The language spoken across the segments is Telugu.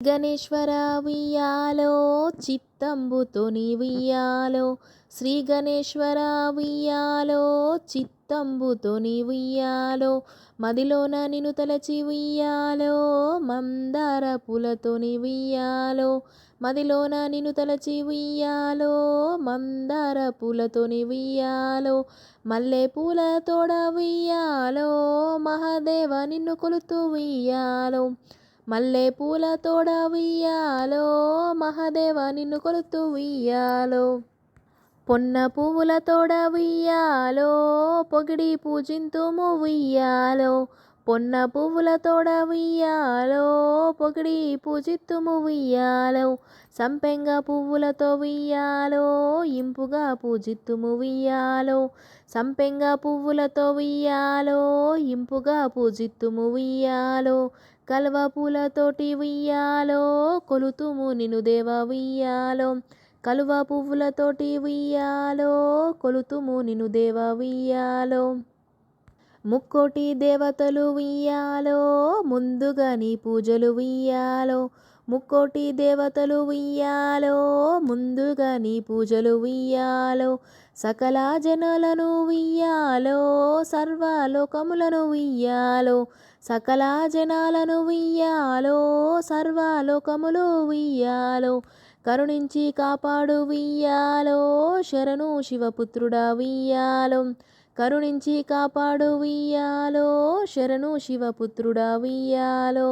గణేశ్వర ఉయ్యాలో చిత్తంబుతో వియ్యాలో శ్రీ గణేశ్వర ఉయ్యాలో చిత్తంబుతో వియ్యాలో మదిలోన నిన్ను తలచి ఉయ్యాలో మందార పూలతో వియ్యాలో మదిలోన నిన్ను తలచి ఉయ్యాలో మందార పూలతో వియ్యాలో మల్లె పూల తోడ ఉయ్యాలో మహాదేవ నిన్ను కొలుతూ ఉయ్యాలో మల్లె పూల తోడ ఉయ్యాలో మహాదేవ నిన్ను కొలుతూ ఉయ్యాలో. పొన్న పువ్వుల తోడ ఉయ్యాలో పొగిడి పూజింతుము ఉయ్యాలో. పొన్న పువ్వుల తోడ ఉయ్యాలో పొగిడి పూజిత్తుము ఉయ్యాలో సంపెంగ పువ్వులతో ఉయ్యాలో ఇంపుగా పూజిత్తుము ఉయ్యాలో సంపెంగ పువ్వులతో ఉయ్యాలో ఇంపుగా పూజిత్తుము ఉయ్యాలో కల్వ పూలతోటి ఉయ్యాలో కొలుతుము నిను దేవ ఉయ్యాలో కలువ పువ్వులతోటి ఉయ్యాలో కొలుతుము నిన్ను దేవ ఉయ్యాలో ముక్కోటి దేవతలు ఉయ్యాలో ముందుగా నీ పూజలు ఉయ్యాలో. ముక్కోటి దేవతలు ఉయ్యాలో ముందుగా నీ పూజలు ఉయ్యాలో. సకల జనులను ఉయ్యాలో సర్వలోకములను ఉయ్యాలో. సకల జనాలను ఉయ్యాలో సర్వలోకములు వియ్యాలో కరుణించి కాపాడు వియ్యాలో శరణు శివపుత్రుడా వియ్యాలో కరుణించి కాపాడు వియ్యాలో శరణు శివపుత్రుడా వియ్యాలో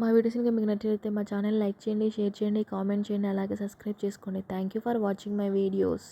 మా వీడియోస్ ఇంకా మీకు నచ్చినట్లయితే మా ఛానల్ లైక్ చేయండి షేర్ చేయండి కామెంట్ చేయండి అలాగే సబ్స్క్రైబ్ చేసుకోండి. Thank you for watching my videos